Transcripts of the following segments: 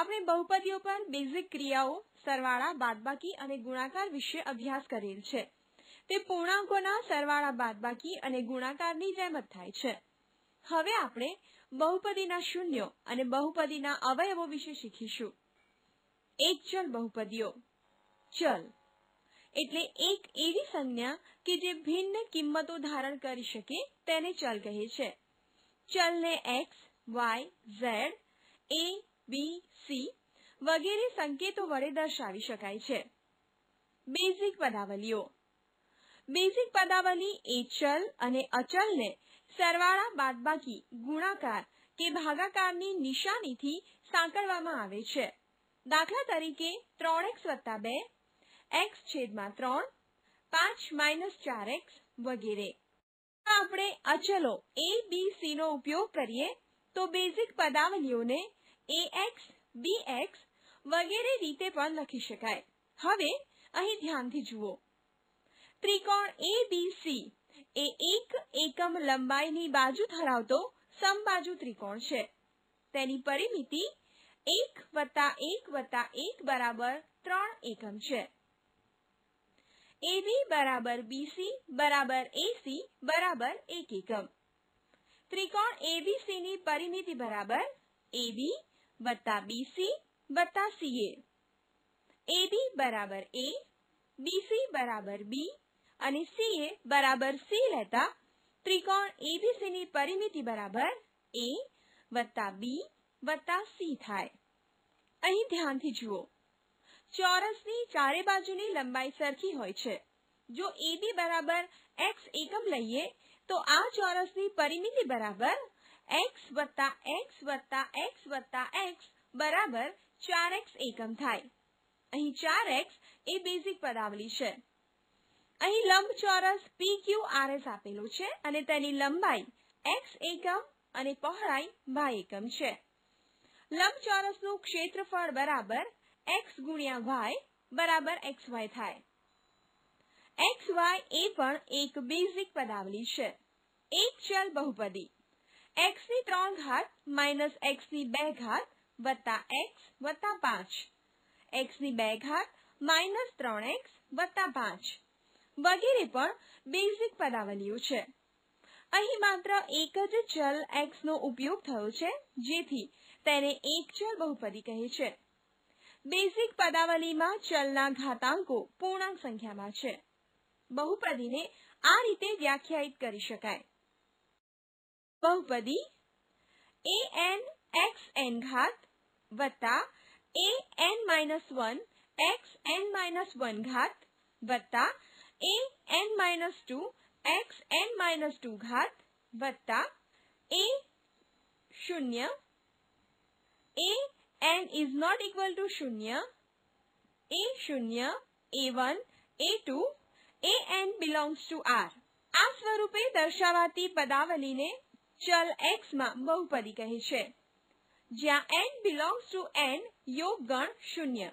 આપણે બહુપદીઓ પર બેઝિક ક્રિયાઓ, સરવાળા, બાદબાકી અને ગુણાકાર વિશે અભ્યાસ કરેલ છે. તે પૂર્ણાંકોના સરવાળા, બાદબાકી અને ગુણાકારની જેમ જ થાય છે. હવે આપણે બહુપદીના શૂન્યો અને બહુપદીના અવયવો વિશે શીખીશું. એક ચલ બહુપદીઓ. ચલ એટલે એક એવી સંજ્ઞા કે જે ભિન્ન કિંમતો ધારણ કરી શકે તેને ચલ કહે છે. ચલને x y z a b c વગેરે સંકેતો વડે દર્શાવી શકાય છે. બેઝિક પદાવલીઓ. બેઝિક પદાવલી એ ચલ અને અચલને સરવાળા, બાદબાકી, ગુણાકાર કે ભાગાકારની નિશાનીથી સાંકળવામાં આવે છે. દાખલા તરીકે ત્રણ એક્સ વત્તા બે, એક્સ છેદમાં ત્રણ, પાંચ માઇનસ ચાર એક્સ વગેરે. આપણે અચલો એ બી સી નો ઉપયોગ કરીએ તો બેઝિક પદાવલીઓને બી એક્સ વગેરે રીતે પણ લખી શકાય. હવે અહીં ધ્યાનથી જુઓ. ત્રિકોણ એ બી સી એ એક એકમ લંબાઈની બાજુ ધરાવતો સમબાજુ ત્રિકોણ છે. તેની પરિમિતિ એક વત્તા એક વત્તા એક બરાબર ત્રણ એકમ છે. એબી બરાબર બીસી બરાબર એસી બરાબર એક એકમ. ત્રિકોણ એબીસી ની પરિમિતિ બરાબર એબી વત્તા બીસી વત્તા સીએ એબી બરાબર એ બીસી બરાબર બી અને સીએ બરાબર સી લેતા ત્રિકોણ એબીસી ની પરિમિતિ બરાબર એ વત્તા બી વત્તા સી થાય. અહીં ધ્યાનથી જુઓ. ચોરસની ચારે બાજુની લંબાઈ સરખી હોય છે. જો એબી બરાબર એક્સ એકમ લઈએ, તો આ ચોરસની પરિમિતિ બરાબર એક્સ વત્તા એક્સ વત્તા એક્સ વત્તા એક્સ બરાબર ચાર એક્સ એકમ થાય. અહીં ચાર એક્સ એ બેઝિક પદાવલી છે. અહીં લંબચોરસ પી ક્યુ આર એસ આપેલું છે અને તેની લંબાઈ એક્સ એકમ અને પહોળાઈ વાય એકમ છે. લંબચોરસનું ક્ષેત્રફળ બરાબર એક્સ ગુણ્યા વાય બરાબર એક્સ વાય થાય. એક્સ વાય એ પણ એક બેઝિક પદાવલી છે. એક ચલ બહુપદી. એક્સની ત્રણ ઘાત માઇનસ એક્સની બે ઘાત વત્તા એક્સ વત્તા પાંચ. એક્સની 2 ઘાત માઇનસ ત્રણ એક્સ વત્તા પાંચ. વગેરે પણ બેઝિક પદાવલીઓ છે. અહીં માત્ર એક જ ચલ x નો ઉપયોગ થયો છે, જેથી તેને એક ચલ બહુપદી કહે છે. બેઝિક પદાવલીમાં ચલના ઘાતાંકો પૂર્ણાંક સંખ્યામાં છે. બહુપદીને આ રીતે વ્યાખ્યાયિત કરી શકાય. બહુપદી એ એન એક્સ એન ઘાત વત્તા a n minus one x n minus one ઘાત વત્તા a n minus two x n minus two ઘાત વત્તા એ શૂન્ય એ n is not equal to શૂન્ય a શૂન્ય a1 a2 an belongs to r. આ સ્વરૂપે દર્શાવાતી પદાવલીને ચલ x માં બહુપદી કહે છે. જ્યાં n બિલોંગ્સ ટુ n યોગગણ શૂન્ય.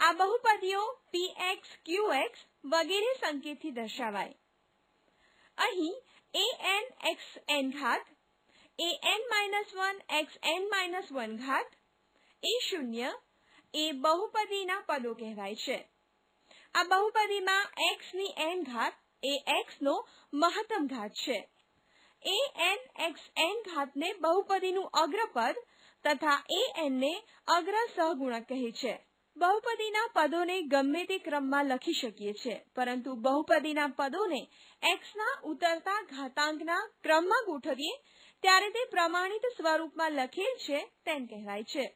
આ બહુપદીઓ px qx વગેરે સંકેતથી દર્શાવાય. અહીં an x n ઘાત an minus 1 x n minus 1 ઘાત, એ શૂન્ય, એ બહુપદીના પદો કહેવાય છે. આ બહુપદીમાં x ની n ઘાત એ x નો મહત્તમ ઘાત છે. એ n x n ઘાતને બહુપદીનું અગ્રપદ તથા એ n ને અગ્ર સહગુણક કહે છે. બહુપદીના પદોને ગમે તે ક્રમમાં લખી શકીએ છીએ પરંતુ બહુપદીના પદોને x ના ઉતરતા ઘાતાંકના ક્રમમાં ગોઠવીએ, ત્યારે તે પ્રમાણિત સ્વરૂપમાં લખેલ છે તેમ કહેવાય છે.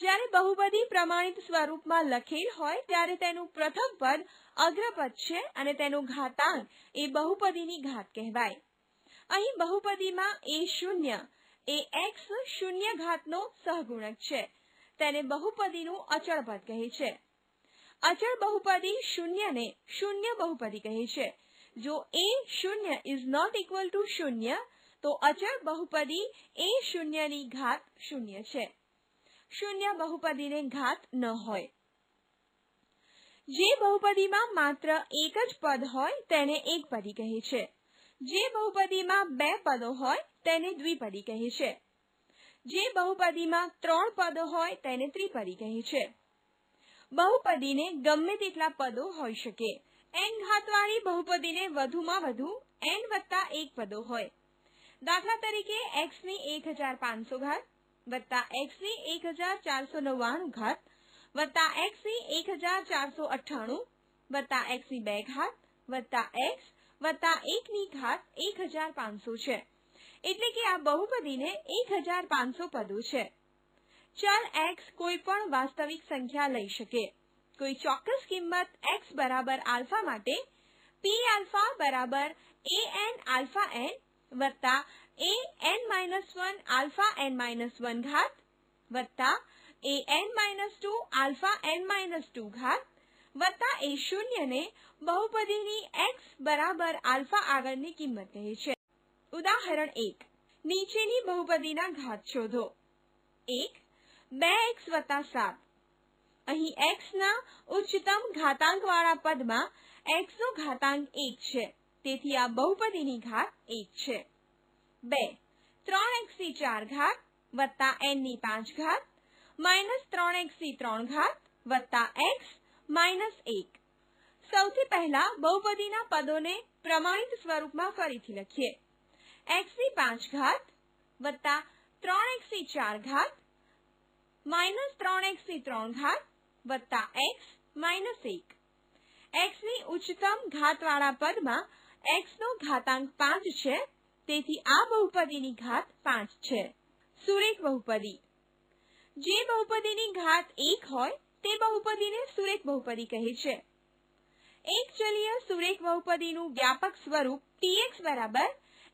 જ્યારે બહુપદી પ્રમાણિત સ્વરૂપમાં લખેલ હોય, ત્યારે તેનું પ્રથમ પદ અગ્રપદ છે અને તેનો ઘાતાંક એ બહુપદીની ઘાત કહેવાય. અહીં બહુપદીમાં એ શૂન્ય, એ એક્સ શૂન્ય ઘાતનો સહગુણક છે. તેને બહુપદીનું અચળ પદ કહે છે. અચળ બહુપદી શૂન્યને શૂન્ય બહુપદી કહે છે. જો એ શૂન્ય ઇઝ નોટ ઇક્વલ ટુ શૂન્ય, તો અચળ બહુપદી એ શૂન્યની ઘાત શૂન્ય છે. શૂન્ય બહુપદીને ઘાત ન હોય. જે બહુપદીમાં માત્ર એક જ પદ હોય, તેને એકપદી કહે છે. જે બહુપદીમાં બે પદો હોય તેને દ્વિપદી કહે છે. જે બહુપદીમાં ત્રણ પદો હોય તેને ત્રિપદી કહે છે. બહુપદીને ગમે તેટલા પદો હોઈ શકે. એન ઘાતવાળી બહુપદીને વધુમાં વધુ એન વત્તા એક પદો હોય. દાખલા તરીકે એક્સની એક હજાર પાંચસો ઘાત વત્તા એક્સની એક હજાર ચારસો નવ્વાણું ઘાત વત્તા એક્સની એક હજાર ચારસો અઠ્ઠાણું વત્તા એક્સની બે ઘાત વત્તા x વત્તા એકની ઘાત એક હજાર પાંચસો છે. એટલે કે આ બહુપદીને એક હજાર પાંચસો પદો છે. ચલ એક્સ કોઈ પણ વાસ્તવિક સંખ્યા લઈ શકે. કોઈ ચોક્કસ કિંમત એક્સ બરાબર આલ્ફા માટે પી આલ્ફા બરાબર એ એન આલ્ફા એન વત્તા a n minus one alpha n minus one ઘાત વત્તા a n minus two alpha n minus two ઘાત વત્તા એ શૂન્યને બહુપદીની એક્સ બરાબર આલ્ફા આગળની કિંમત કહે છે. ઉદાહરણ એક. નીચેની બહુપદીના ઘાત શોધો. એક, બે એક્સ વત્તા સાત. અહીં એક્સના ઉચ્ચતમ ઘાતાંકવાળા પદમાં x નો ઘાતાંક એક છે. તેથી આ બહુપદીની ઘાત એક છે. બે, ત્રણ એક્સની ચાર ઘાત વત્તા એનની પાંચ ઘાત માઇનસ ત્રણ એક્સની ત્રણ ઘાત વત્તા x માઇનસ એક. સૌથી પહેલા બહુપદીના પદોને પ્રમાણિત સ્વરૂપમાં ફરીથી લખીએ. એક્સની પાંચ ઘાત વત્તા ત્રણ એક્સ ચાર ઘાત માઇનસ ત્રણ એક્સ ત્રણ ઘાત વત્તા એક્સ માઇનસ એક. એક્સની ઉચ્ચતમ ઘાતવાળા પદમાં એક્સનો ઘાતાંક પાંચ છે, તેથી આ બહુપદીની ઘાત પાંચ છે. સુરેખ બહુપદી. જે બહુપદીની ઘાત એક હોય તે બહુપદીને સુરેખ બહુપદી કહે છે. એક ચલીય સુરેખ બહુપદીનું વ્યાપક સ્વરૂપ px બરાબર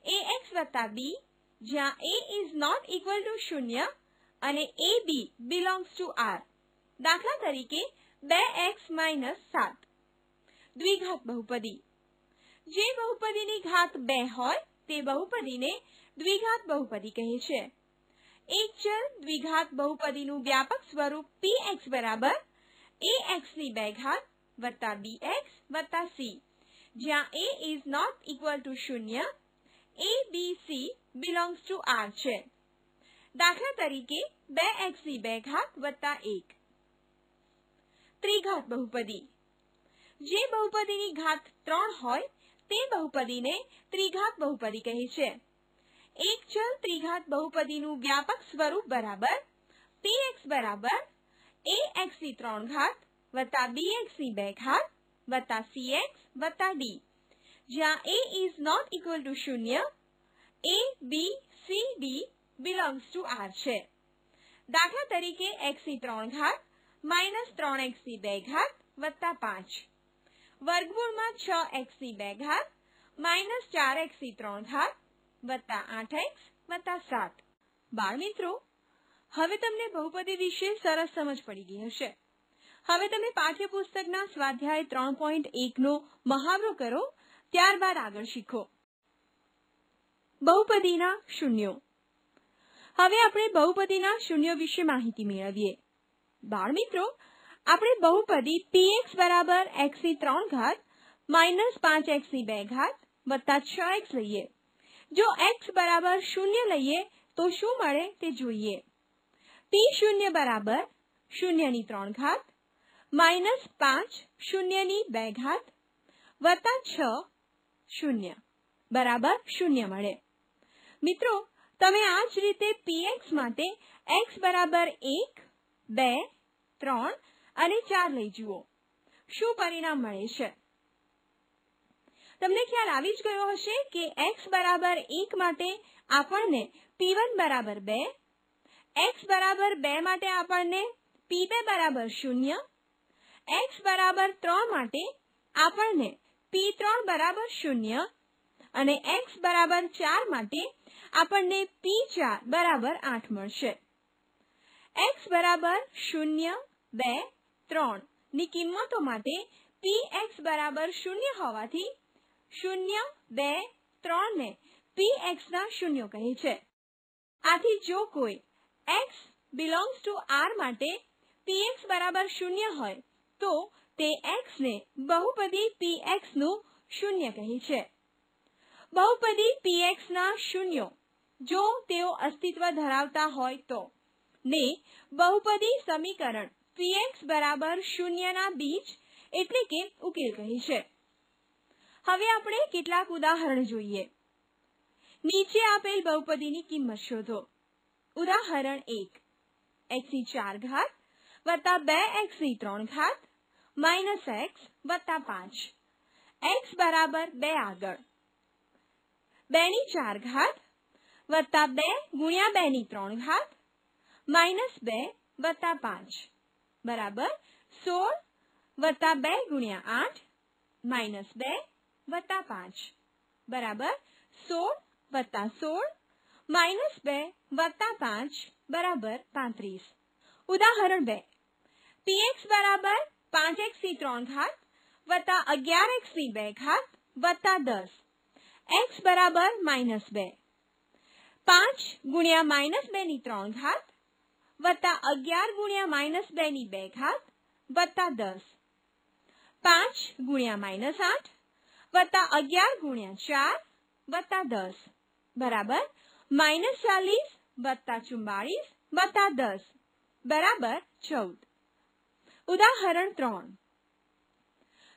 ax b, જ્યાં a is not equal to શૂન્ય અને a b belongs to r. દાખલા તરીકે બે એક્સ માઇનસ સાત. દ્વિઘાત બહુપદી. જે બહુપદીની ઘાત બે હોય તે બહુપદીને દ્વિઘાત બહુપદી કહે છે. એક ચલ દ્વિઘાત બહુપદીનું વ્યાપક સ્વરૂપ px બરાબર એ ની બે ઘાત વત્તા બી એક્સ વત્તા સી જ્યાં a is not equal to શૂન્ય. A b c belongs to R છે. દાખલા તરીકે બે એક્સની બે ઘાત વત્તા એક. ત્રિઘાત બહુપદી. જે બહુપદીની ઘાત ત્રણ હોય, તે બહુપદીને ત્રિઘાત બહુપદી કહે છે. એક ચલ ત્રિઘાત બહુપદીનું વ્યાપક સ્વરૂપ બરાબર પી એક્સ બરાબર ax ની ત્રણ ઘાત વત્તા બી ની બે ઘાત વત્તા સી એક્સ વત્તા ડી જ્યાં a is not equal to શૂન્ય a b c d belongs to R છે. દાખલા તરીકે x ની ત્રણ ઘાત માઇનસ ત્રણ એક્સની બે ઘાત વત્તા પાંચ. વર્ગમૂળમાં છ એક્સની બે ઘાત માઇનસ ચાર એક્સની ત્રણ ઘાત વત્તા આઠ એક્સ વત્તા સાત. બાળમિત્રો હવે તમને બહુપદી વિશે સરસ સમજ પડી ગઈ હશે. હવે તમે પાઠ્યપુસ્તકના સ્વાધ્યાય ત્રણ પોઈન્ટ એકનો મહાવરો કરો, ત્યારબાદ આગળ શીખો. બહુપદીના શૂન્યો. હવે આપણે બહુપદીના શૂન્યો વિશે માહિતી મેળવીએ. બાળમિત્રો આપણે બહુપદી px બરાબર x ની ત્રણ ઘાત માઇનસ પાંચ એક્સની બે ઘાત વત્તા છ એક્સ લઈએ. જો x બરાબર શૂન્ય લઈએ, તો શું મળે તે જોઈએ. p શૂન્ય બરાબર શૂન્યની ત્રણ ઘાત, માઇનસ પાંચ શૂન્યની બે ઘાત, વત્તા છ શૂન્ય બરાબર શૂન્ય મળે. મિત્રો, તમે આ જ રીતે px માટે x બરાબર એક, બે, ત્રણ અને ચાર લઈ જુઓ. શું પરિણામ મળે છે? તમને ખ્યાલ આવી જ ગયો હશે કે x બરાબર એક માટે આપણને p1 બરાબર બે, x બરાબર બે માટે આપણને p2 બરાબર શૂન્ય, x બરાબર ત્રણ માટે આપણને p3 બરાબર શૂન્ય અને x બરાબર ચાર માટે આપણને p4 બરાબર આઠ મળશે. x બરાબર શૂન્ય, બે, ત્રણની કિંમતો માટે px બરાબર શૂન્ય હોવાથી શૂન્ય, બે ત્રણ ને એક્સના શૂન્યો કહે છે. આથી જો કોઈ એક્સ બિલોંગ્સ ટુ આર માટે px બરાબર શૂન્ય હોય, તો તે એક્સને બહુપદી px નું શૂન્ય કહે છે. બહુપદી px ના શૂન્યો જો તેઓ અસ્તિત્વ ધરાવતા હોય તો, ને બહુપદી સમીકરણ px બરાબર શૂન્યના બીજ એટલે કે ઉકેલ કહી છે. હવે આપણે કેટલાક ઉદાહરણ જોઈએ. નીચે આપેલ બહુપદીની કિંમત શોધો. ઉદાહરણ એક. એક્સની ચાર ઘાત વત્તા બે એક્સની ત્રણ ઘાત માઇનસ એક્સ વત્તા પાંચ. એક્સ બરાબર બે આગળ. બે ની ચાર ઘાત વત્તા બે ગુણ્યા બે ની ત્રણ ઘાત માઇનસ બે વત્તા પાંચ. બરાબર સોળ વત્તા બે ગુણ્યા આઠ માઇનસ બે વત્તા પાંચ. બરાબર? સોળ વત્તા સોળ માઇનસ બે વત્તા પાંચ, બરાબર પાંત્રીસ. ઉદાહરણ બે. પીએક્સ બરાબર પાંચ એક્સની ત્રણ ઘાત વત્તા અગિયાર એક્સની બે ઘાત વત્તા દસ. એક્સ બરાબર માઇનસ બે. પાંચ ગુણ્યા માઇનસ બે ની ત્રણ ઘાત વત્તા અગિયાર ગુણ્યા માઇનસ બે ની બે ઘાત વત્તા દસ. પાંચ ગુણ્યા માઇનસ આઠ વત્તા અગિયાર ગુણ્યા ચાર વત્તા દસ. બરાબર? માઇનસ ચાલીસ વત્તા ચુમ્બાળીસ વત્તા દસ. બરાબર? ચૌદ. ઉદાહરણ ત્રણ.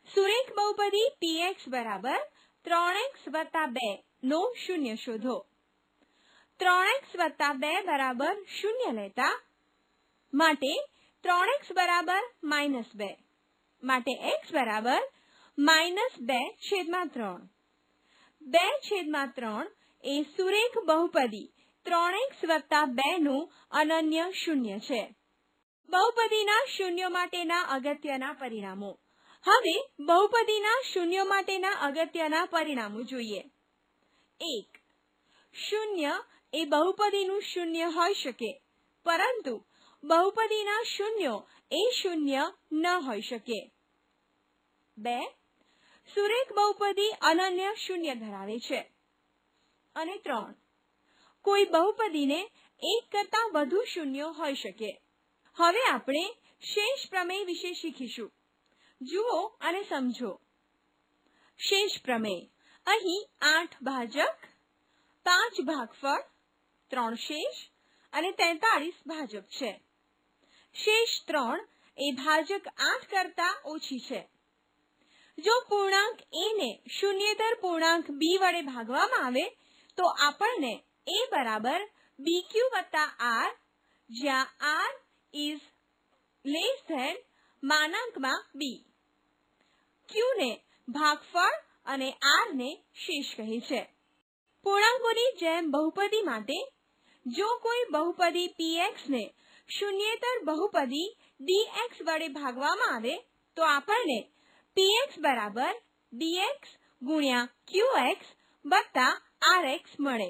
સુરેખ બહુપદી પીએક્સ બરાબર ત્રણ એક્સ વત્તા બે નો શૂન્ય શોધો. ત્રણ એક્સ વત્તા બે બરાબર શૂન્ય લેતા માટે ત્રણ એક્સ બરાબર માઇનસ બે. માટે એક્સ બરાબર માઇનસ બે છેદમાં ત્રણ. બે છેદમાં ત્રણ એ સુરેખ બહુપદી, ત્રણ એક્સ વત્તા બે નું અનન્ય શૂન્ય છે. બહુપદીના શૂન્યો માટેના અગત્યના પરિણામો. હવે બહુપદીના શૂન્યો માટેના અગત્યના પરિણામો જોઈએ. એક, શૂન્ય એ બહુપદીનું શૂન્ય હોઈ શકે, પરંતુ બહુપદીના શૂન્યો એ શૂન્ય ન હોઈ શકે. બે સુરેખ બહુપદી અનન્ય શૂન્ય ધરાવે છે. અને ત્રણ, કોઈ બહુપદીને એક કરતાં વધુ શૂન્યો હોઈ શકે. હવે આપણે શેષ પ્રમેય વિશે શીખીશું. જુઓ અને સમજો. શેષ પ્રમેય, અહીં આઠ ભાજક, પાંચ ભાગફળ, ત્રણ શેષ અને તેતાળીસ ભાજક છે. શેષ ત્રણ એ ભાજક આઠ કરતા ઓછી છે. જો પૂર્ણાંક a ને શૂન્યેતર પૂર્ણાંક b વડે ભાગવામાં આવે, તો આપણને a બરાબર bq વત્તા r, જ્યાં r ઇઝ લેસ ધેન માનાંકમાં b. Q ને ભાગફળ અને r ને શેષ કહે છે. પૂર્ણાંકોની જેમ બહુપદી માટે, જો કોઈ બહુપદી px ને શૂન્યેતર બહુપદી dx વડે ભાગવામાં આવે, તો આપણને px બરાબર dx ગુણ્યા qx વત્તા rx મળે.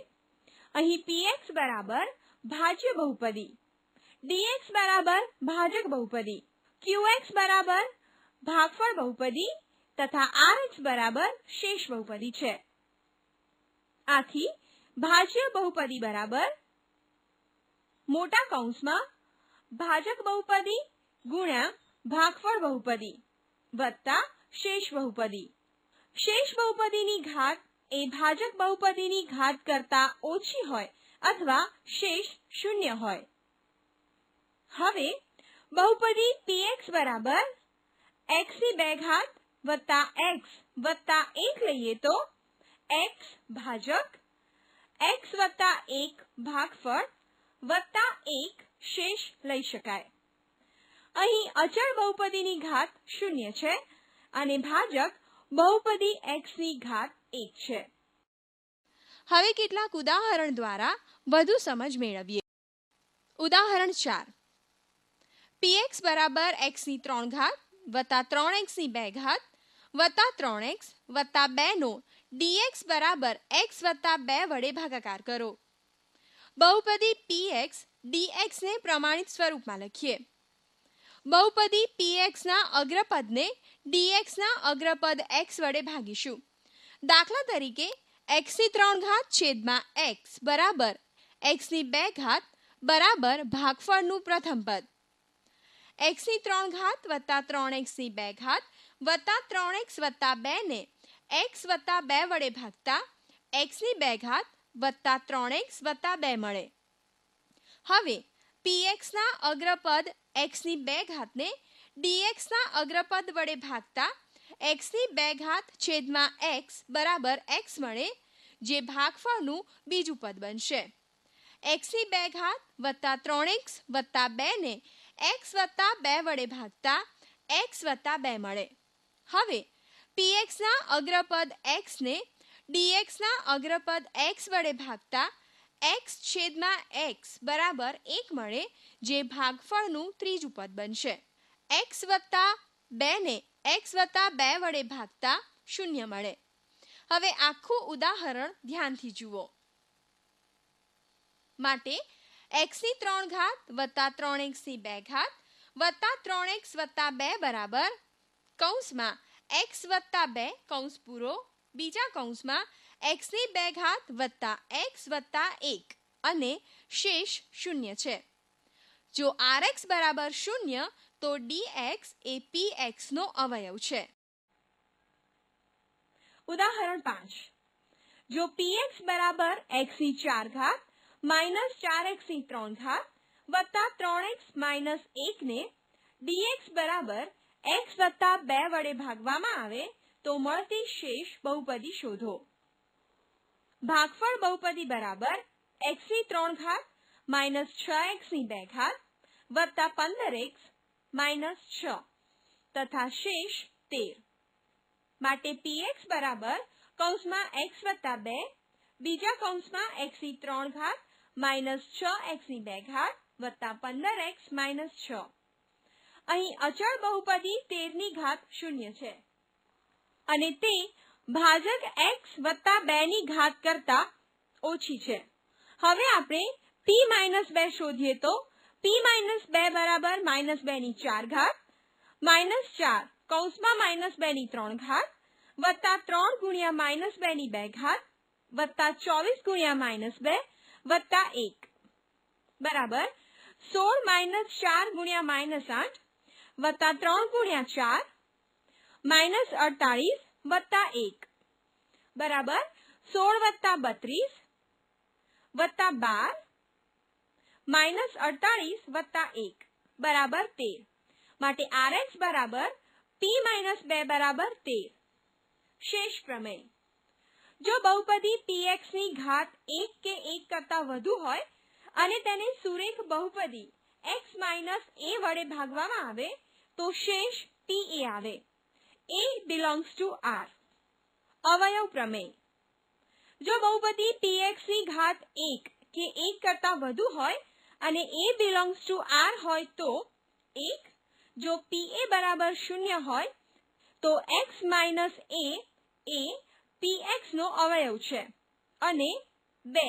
અહીં px બરાબર ભાજ્ય બહુપદી. dx બરાબર ભાજક બહુપદી. qx બરાબર ભાગફળ બહુપદી તથા rx બરાબર શેષ બહુપદી છે. આથી ભાજ્ય બહુપદી બરાબર મોટા કૌંસમાં ભાજક બહુપદી ગુણ્યા ભાગફળ બહુપદી વત્તા શેષ બહુપદી. શેષ બહુપદીની ઘાત એ ભાજક બહુપદીની ઘાત કરતા ઓછી હોય અથવા શેષ શૂન્ય હોય. હવે, બહુપદી px બરાબર x ની બે ઘાત વત્તા x વત્તા એક લઈએ તો x ભાજક x વત્તા એક ભાગફળ વત્તા એક શેષ લઈ શકાય. અહીં અચળ બહુપદીની ઘાત શૂન્ય છે અને ભાજક બહુપદી x ની ઘાત એક છે. હવે કેટલાક ઉદાહરણ દ્વારા વધુ સમજ મેળવીએ. ઉદાહરણ ચાર. Px બરાબર x ની ત્રણ ઘાત વત્તા ત્રણ એક્સની બે ઘાત વત્તા ત્રણ એક્સ વત્તા બે નો dx બરાબર x વત્તા બે વડે ભાગાકાર કરો. બહુપદી px dx ને પ્રમાણિત સ્વરૂપમાં લખીએ. બહુપદી પીએક્સના અગ્રપદને ડીએક્સના અગ્રપદ એક્સ વડે ભાગીશું. દાખલા તરીકે એક્સની ત્રણ ઘાત છેદમાં એક્સ બરાબર એક્સની બે ઘાત બરાબર ભાગફળનું પ્રથમ પદ. એક્સની ત્રણ ઘાત વત્તા ત્રણ એક્સની બે ઘાત વત્તા ત્રણ એક્સ વત્તા બે એક્સ વત્તા બે વડે ભાગતા એક્સની બે ઘાત વત્તા ત્રણ એક્સ વત્તા બે મળે. હવે પીએક્સના અગ્રપદ એક્સની બે ઘાતને ડીએક્સના અગ્રપદ વડે ભાગતા એક્સની બે ઘાત છેદમાં એક્સ બરાબર એક્સ મળે જે ભાગફળનું બીજું પદ બનશે. એક્સની બે ઘાત વત્તા ત્રણ એક્સ વત્તા બેને એક્સ વત્તા બે વડે ભાગતા એક્સ વત્તા બે મળે. હવે પીએક્સના અગ્રપદ એક્સને ડીએક્સના અગ્રપદ એક્સ વડે ભાગતા એક્સ છેદમાં એક્સ બરાબર એક મળે જે ભાગફળનું ત્રીજું પદ બનશે. એક્સ વત્તા બેને એક્સ વત્તા બે વડે ભાગતા શૂન્ય મળે. હવે આખું ઉદાહરણ ધ્યાનથી જુઓ. માટે એક્સની ત્રણ ઘાત વત્તા ત્રણ એક્સની બે ઘાત વત્તા ત્રણ એક્સ વત્તા બે બરાબર કૌંસમાં એક્સ વત્તા બે કૌંસ પૂરો બીજા કૌંસમાં એક્સની બે ઘાત વત્તા એક્સ વત્તા એક અને શેષ શૂન્ય છે. જો આર એક્સ બરાબર શૂન્ય, તો ડી એક્સ એ પી એક્સનો અવયવ છે. ઉદાહરણ પાંચ. જો px બરાબર x ની ચાર ઘાત, માઇનસ ચાર એક્સની ત્રણ ઘાત, વત્તા ત્રણ એક્સ માઇનસ એકને dx બરાબર x વત્તા બે વડે ભાગવામાં આવે, તો મળતી શેષ બહુપદી શોધો. ભાગફળ બહુપદી બરાબર x ની ત્રણ ઘાત માઇનસ છ એક્સની બે ઘાત વત્તા પંદર એક્સ માઇનસ છ તથા શેષ તેર. માટે px બરાબર કૌંસમાં x વત્તા બે, બીજા કૌંસમાં x ની ત્રણ ઘાત માઇનસ છ એક્સની બે ઘાત વત્તા પંદર એક્સ માઇનસ છ. અહીં અચળ બહુપદી તેરની ઘાત શૂન્ય છે. અને તે ભાજક x વત્તા બે ની ઘાત કરતા ઓછી છે. હવે આપણે p માઇનસ બે શોધીએ તો p માઇનસ બે બરાબર માઇનસ બે ની ચાર ઘાત માઇનસ ચાર કૌંસમાં માઇનસ બે ની ત્રણ ઘાત, વત્તા ત્રણ ગુણ્યા માઇનસ બે ની બે ઘાત, વત્તા ચોવીસ ગુણ્યા માઇનસ બે, વત્તા એક. બરાબર? સોળ માઇનસ ચાર ગુણ્યા માઇનસ આઠ, વત્તા ત્રણ ગુણ્યા ચાર માઇનસ અડતાળીસ વત્તા એક. બરાબર? સોળ વત્તા બત્રીસ વત્તા બાર માઇનસ અડતાળીસ વત્તા એક. બરાબર? તેર. માટે આર એક્સ બરાબર પી માઇનસ બે બરાબર, તેર. શેષ પ્રમેય. જો બહુપદી પી ની ઘાત એક કે એક કરતા વધુ હોય અને તેને સુરેખ બહુપદી એક્સ માઇનસ એ વડે ભાગવામાં આવે, તો શેષ પી એ આવે. A belongs to r. અવયવ પ્રમેય. જો બહુપદી px ની ઘાત એક કે એક કરતા વધુ હોય અને a બિલોંગ્સ ટુ r હોય તો એક, જો pa બરાબર શૂન્ય હોય, તો x માઇનસ a એ px નો અવયવ છે. અને બે,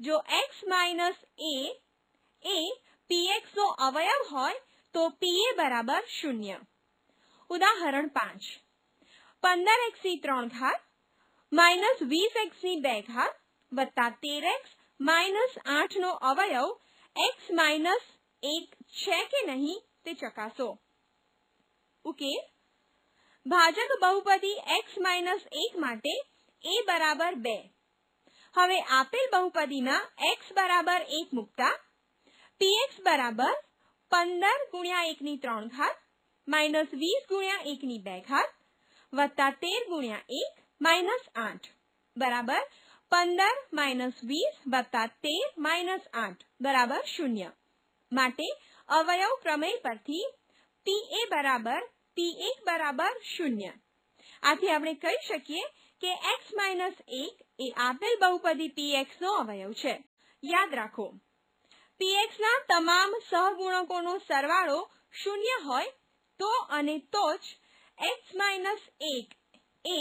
જો x માઇનસ a એ px નો અવયવ હોય, તો pa બરાબર શૂન્ય. ઉદાહરણ પાંચ. પંદર એક્સની ત્રણ ઘાત, માઇનસ વીસ એક્સની બે ઘાત, વત્તા તેર એક્સ માઇનસ આઠ નો અવયવ, એક્સ માઇનસ એક છે કે નહીં તે ચકાસો. ઉકેલ ભાજક બહુપદી x માઇનસ એક માટે a બરાબર બે. હવે આપેલ બહુપદીમાં x બરાબર એક મૂકતા px બરાબર પંદર ગુણ્યા એકની ત્રણ ઘાત માઇનસ વીસ ગુણ્યા એકની બે ઘાત વત્તા તેર ગુણ્યા એક માઇનસ આઠ. બરાબર? પંદર માઇનસ વીસ વત્તા તેર માઇનસ આઠ. બરાબર? શૂન્ય. માટે અવયવ પ્રમેય પરથી પી એ બરાબર પી એક બરાબર, શૂન્ય. આથી આપણે કહી શકીએ કે એક્સ માઇનસ એક એ આપેલ બહુપદી પી નો અવયવ છે. યાદ રાખો. પીએક્સના તમામ સહગુણકોનો સરવાળો શૂન્ય હોય તો અને તો જ x માઇનસ એક એ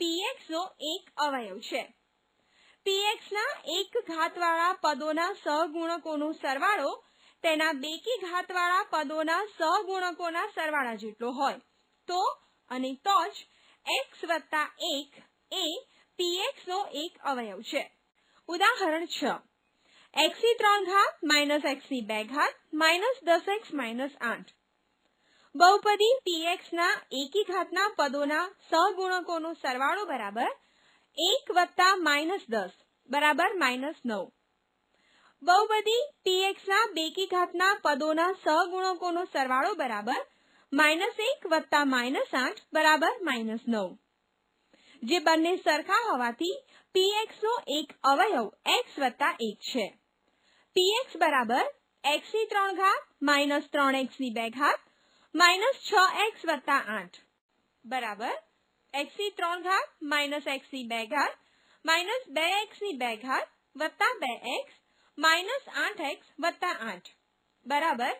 px નો એક અવયવ છે. Px ના એક ઘાતવાળા પદોના સહગુણકોનો સરવાળો તેના બેકી ઘાતવાળા પદોના સહગુણકોના સરવાળા જેટલો હોય. તો અને તો જ x વત્તા એક એ px નો એક અવયવ છે. ઉદાહરણ છ. x ની ત્રણ ઘાત માઇનસ x ની બે ઘાત માઇનસ દસ એક્સ માઇનસ આઠ. બહુપદી px ના એકી ઘાતના પદોના સહગુણકોનો સરવાળો બરાબર એક વત્તા માઇનસ દસ, બરાબર માઇનસ નવ. બહુપદી px ના બેકી ઘાતના પદોના સહગુણકોનો સરવાળો બરાબર માઇનસ એક વત્તા માઇનસ આઠ, બરાબર માઇનસ નવ. જે બંને સરખા હોવાથી px નો એક અવયવ x વત્તા એક છે. Px બરાબર x ની ત્રણ ઘાત માઇનસ ત્રણ x ની બે ઘાત માઇનસ છ એક્સ વત્તા આઠ બરાબર x ની ત્રણ ઘાત માઇનસ x ની બે ઘાત માઇનસ બે એક્સની બે ઘાત વત્તા બે એક્સ માઇનસ આઠ એક્સ વત્તા આઠ બરાબર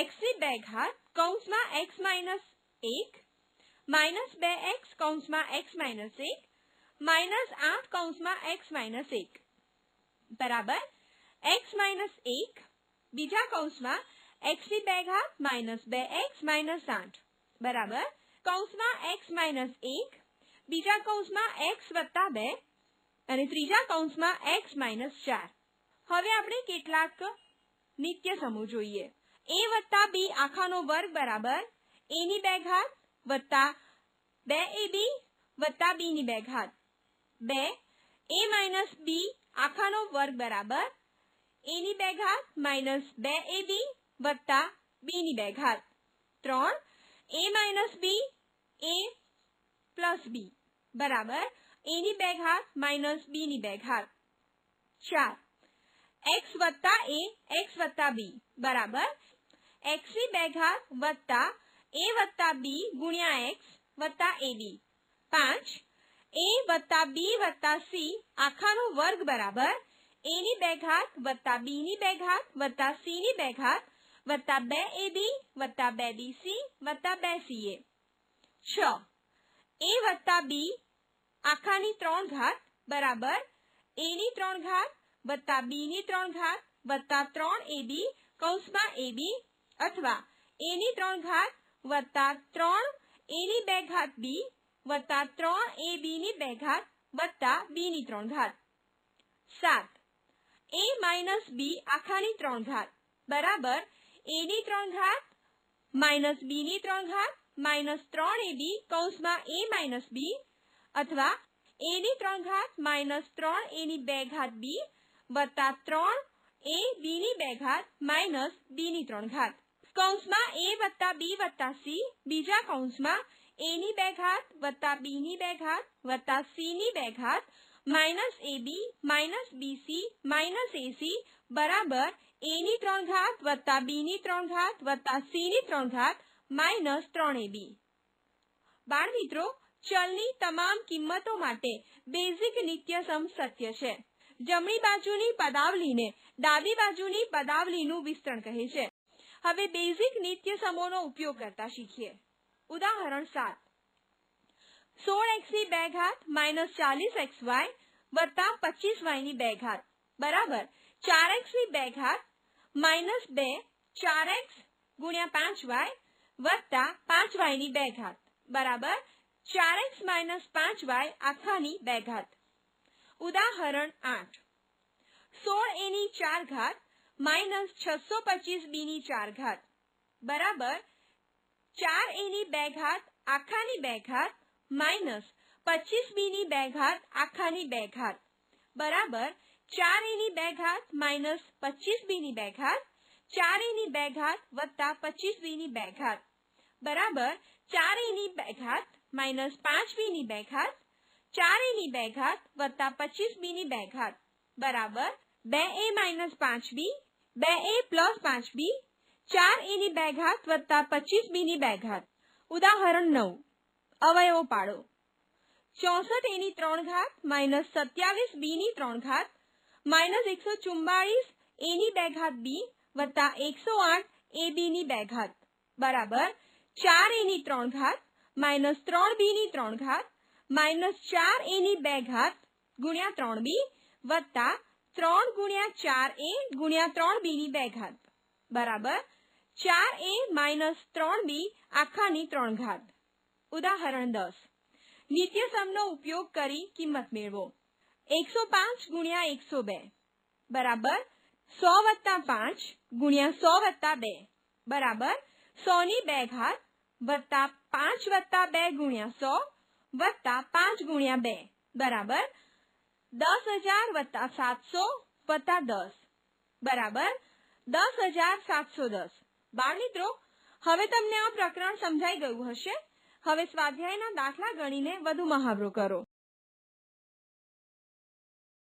x ની બે ઘાત કૌંસમાં x માઇનસ એક માઇનસ બે એક્સ કૌંસમાં x માઇનસ એક માઇનસ આઠ કૌંસમાં x માઇનસ એક બરાબર x માઇનસ એક બીજા કૌંસમાં x ની બે ઘાત માઇનસ બે એક્સ માઇનસ આઠ. બરાબર? કૌંસમાં x માઇનસ એક, બીજા કૌંસમાં x વત્તા બે, અને ત્રીજા કૌંસમાં x માઇનસ ચાર. હવે આપણે કેટલાક નિત્ય સમૂહ જોઈએ. a વત્તા b આખાનો વર્ગ બરાબર? a ની બે ઘાત વત્તા બે એ બી વત્તા બી ની બે ઘાત બે. એ માઇનસ બી આખાનો વર્ગ બરાબર? એની ની બે ઘાત માઇનસ બે ab વત્તા બીની બે ઘાત. ત્રણ એ માઇનસ બી એ પ્લસ બી બરાબર? એની બે ઘાત માઇનસ બીની બે ઘાત. ચાર. એક્સ વત્તા એ એક્સ વત્તા બી બરાબર? એક્સની બે ઘાત વત્તા એ વત્તા બી ગુણ્યા એક્સ વત્તા એ બી પાંચ. એ વત્તા બી વત્તા સી આખાનો વર્ગ બરાબર? એની બે ઘાત વત્તા બીની બે ઘાત વત્તા સીની બે ઘાત વત્તા બે ab વત્તા બે bc વત્તા બે ca છ a. વત્તા b આખાની ત્રણ ઘાત બરાબર a ની ત્રણ ઘાત વત્તા b ની ત્રણ ઘાત વત્તા ત્રણ ab કૌંસમાં ab અથવા a ની ત્રણ ઘાત વત્તા ત્રણ a ની બે ઘાત b વત્તા ત્રણ ab ની બે ઘાત વત્તા b ની ત્રણ ઘાત સાત a માઇનસ b આખાની ત્રણ ઘાત બરાબર a ની ત્રણ ઘાત માઇનસ b ની ત્રણ ઘાત માઇનસ ત્રણ ab કૌંસમાં a માઇનસ b અથવા a ની ત્રણ ઘાત માઇનસ ત્રણ a ની બે ઘાત b વત્તા ત્રણ a b ની બે ઘાત માઇનસ b ની ત્રણ ઘાત. કૌંસમાં a વત્તા b વત્તા c, બીજા કૌંસમાં a ની બે ઘાત વત્તા b ની બે ઘાત વત્તા c ની બે ઘાત minus ab minus bc minus ac બરાબર a ની ત્રણ ઘાત વત્તા બી ની ત્રણ ઘાત વત્તા સી ની ત્રણ ઘાત માઇનસ ત્રણ બી બાળ મિત્રો ચલની તમામ કિંમતો માટે બેઝિક નિત્યસમ સત્ય છે. જમણી બાજુની પદાવલીને ડાબી બાજુની પદાવલીનું વિસ્તરણ કહે છે. હવે બેઝિક નિત્યસમોનો ઉપયોગ કરતા શીખીએ. ઉદાહરણ સાત. સોળ એક્સની બે ઘાત માઇનસ ચાલીસ એક્સ વાય વત્તા પચીસ વાયની બે ઘાત. બરાબર? ચાર એક્સની બે ઘાત માઇનસ બે ચાર એક્સ ગુણ્યા પાંચ વાય વત્તા પાંચ વાયની બે ઘાત. બરાબર? ચાર એક્સ માઇનસ પાંચ વાય આખાની બે ઘાત. ઉદાહરણ આઠ. સોળ એ ની ચાર ઘાત માઇનસ છસો પચીસ બી ની ચાર ઘાત. બરાબર? ચાર એ ની બે ઘાત આખાની બે ઘાત માઇનસ પચીસ બી ની બે ઘાત આખાની બે ઘાત. બરાબર? ચાર એની બે ઘાત માઇનસ પચીસ બી ની બે ઘાત ચાર એ ની બે ઘાત વત્તા પચીસ બી ની બે ઘાત. બરાબર? ચાર એની બે ઘાત માઇનસ પાંચ બી ની બે ઘાત ચાર એ ની બે ઘાત વત્તા પચીસ બી ની બે ઘાત. બરાબર? બે એ માઇનસ પાંચ બી, બે એ પ્લસ પાંચ બી, ચાર એ ની બે ઘાત વત્તા પચીસ બી ની બે ઘાત. ઉદાહરણ નવ. અવયવો પાડો. ચોસઠ એ ની ત્રણ ઘાત માઇનસ સત્યાવીસ બી ની ત્રણ ઘાત માઇનસ એકસો ચુમ્બાળીસ એ ની બે ઘાત બી વત્તા એકસો આઠ એ બી ની બે ઘાત. બરાબર? ચાર એ ની ત્રણ ઘાત માઇનસ ત્રણ બી ની ત્રણ ઘાત માઇનસ ચાર એ ની બે ઘાત ગુણ્યા ત્રણ બી વત્તા ત્રણ ગુણ્યા ચાર એ ગુણ્યા ત્રણ બી ની બે ઘાત. બરાબર? ચાર એ માઇનસ ત્રણ બી આખાની ત્રણ ઘાત. ઉદાહરણ દસ. નિત્યસમનો ઉપયોગ કરી કિંમત મેળવો. એકસો પાંચ ગુણ્યા એકસો બે. બરાબર? સો વત્તા પાંચ ગુણ્યા સો વત્તા બે. બરાબર? સો ની બે ઘાત વત્તા પાંચ વત્તા બે ગુણ્યા સો વત્તા પાંચ ગુણ્યા બે. બરાબર? દસ હજાર વત્તા સાતસો વત્તા દસ. બરાબર? દસ હજાર સાતસો દસ. બાળ મિત્રો હવે તમને આ પ્રકરણ સમજાઈ ગયું હશે. હવે સ્વાધ્યાયના દાખલા ગણીને વધુ મહાવરો કરો.